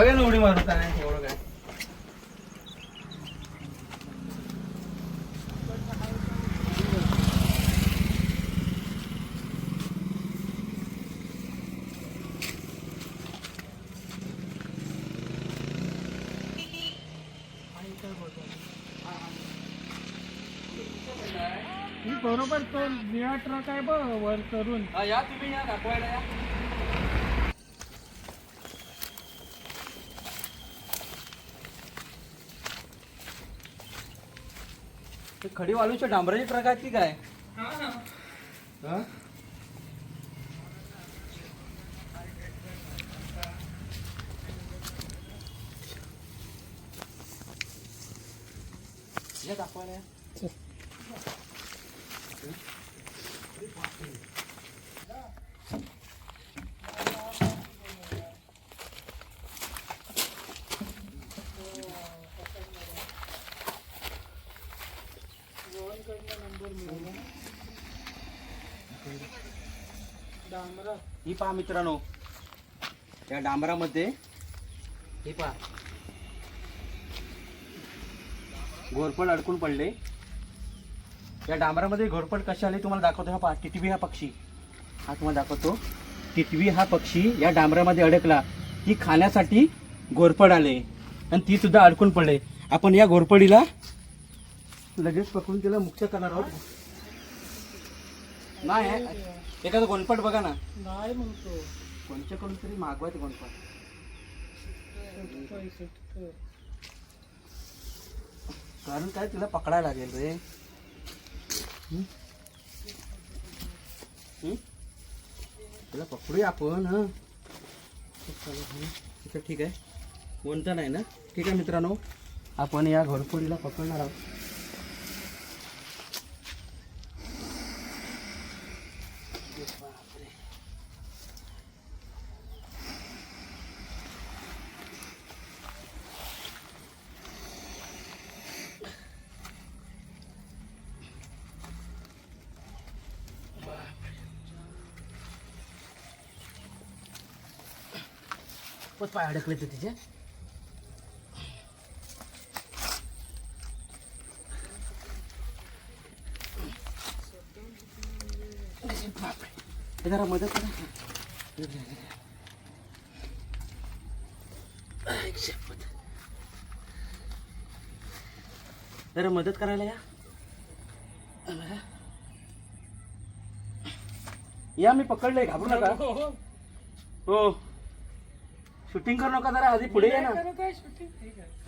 भरता नाही एवढं काय? बरोबर तो निळा ट्रक आहे बघ वर करून या तुम्ही या दाखवायला या. ते खडी वालूच्या डांबराची ट्रक आहेत की काय हा? या दाखवायला या. ही पहा मित्रांनो. या डांबरामध्ये ही पहा. घोरपड अडकून पडले. या डांबरामध्ये घोरपड कशी आली तुम्हाला दाखवतो. हा पहा टिटवी हा पक्षी. हा तुम्हाला दाखवतो. टिटवी हा पक्षी या डांबरामध्ये अडकला. ती खाण्यासाठी घोरपड आले. आणि ती सुद्धा अडकून पडले. आपण या घोरपडीला लगेच पकडून तिला मुक्त करणार आहोत. नाही एखादं गोनपट बघा ना नाही म्हणतो कोणच्याकडून तरी मागवा ते सुटतोय, सुटतोय. कारण काय तिला पकडायला लागेल रे हं? हं? तिला पकडूया आपण हा हं. ठीक आहे, ठीक आहे कोणतं नाही ना ठीक आहे मित्रांनो आपण या घरफोडीला पकडणार आहोत खूपच पाय अडकले ते तिचे. हे जरा मदत करा. जरा मदत करायला या. या मी पकडलंय घाबरू नका हो, हो. हो शूटिंग करू नका जरा आधी पुढे या ना. करत आहे shooting?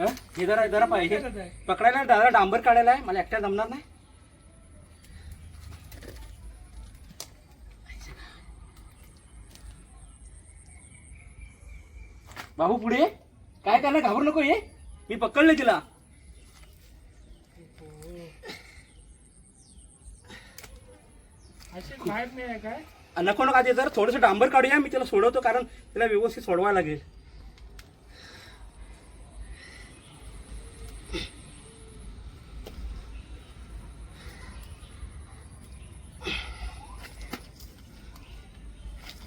हं? हे? जरा जरा पाहिजे. करत आहे. पकडायला दादा डांबर काढायला आहे. मला एकट्या जमणार नाही. बाबू पुढे. काय करणार? घाबरू नको ये. मी पकडले तिला. अशी बाहेर नाही आहे काय? नको नका ते जर थोडंसं डांबर काढूया. मी तिला सोडवतो कारण तिला व्यवस्थित सोडवायला लागेल.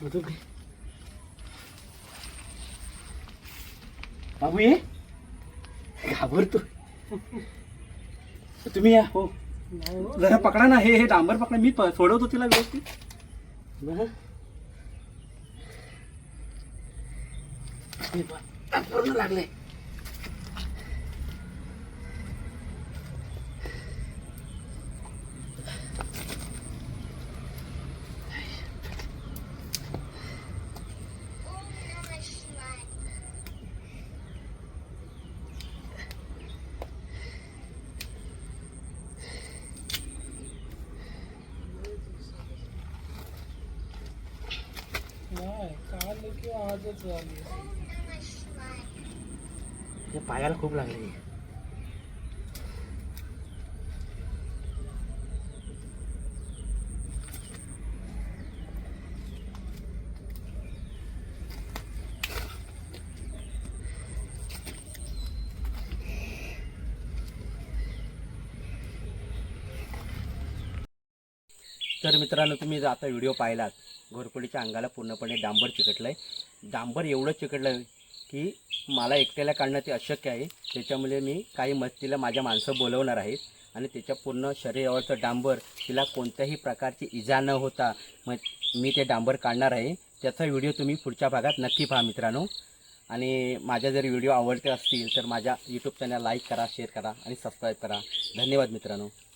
घे. बाबू ये घाबरतो. तुम्ही या. हो. जरा पकडा ना. हे हे डांबर पकडा. मी प- सोडवतो तिला व्यवस्थित. बघा. हे पहा, पूर्ण लागले नाही काल किंवा आजच झाली हे पायाला खूप लागले. तर मित्रांनो तुम्ही जर आता व्हिडिओ पाहिलात घोरपडीच्या अंगाला पूर्णपणे डांबर चिकटलं आहे डांबर एवढं आहे की मला एकट्याला काढणं ते अशक्य आहे. त्याच्यामुळे मी काही मदतीला माझ्या माणसं बोलवणार आहेत आणि त्याच्या पूर्ण शरीरावरचं डांबर तिला कोणत्याही प्रकारची इजा न होता मग मी ते डांबर काढणार आहे. त्याचा व्हिडिओ तुम्ही पुढच्या भागात नक्की पहा मित्रांनो. आणि माझ्या जर व्हिडिओ आवडते असतील तर माझ्या यूट्यूब चॅनल लाईक करा शेअर करा आणि सबस्क्राईब करा. धन्यवाद मित्रांनो.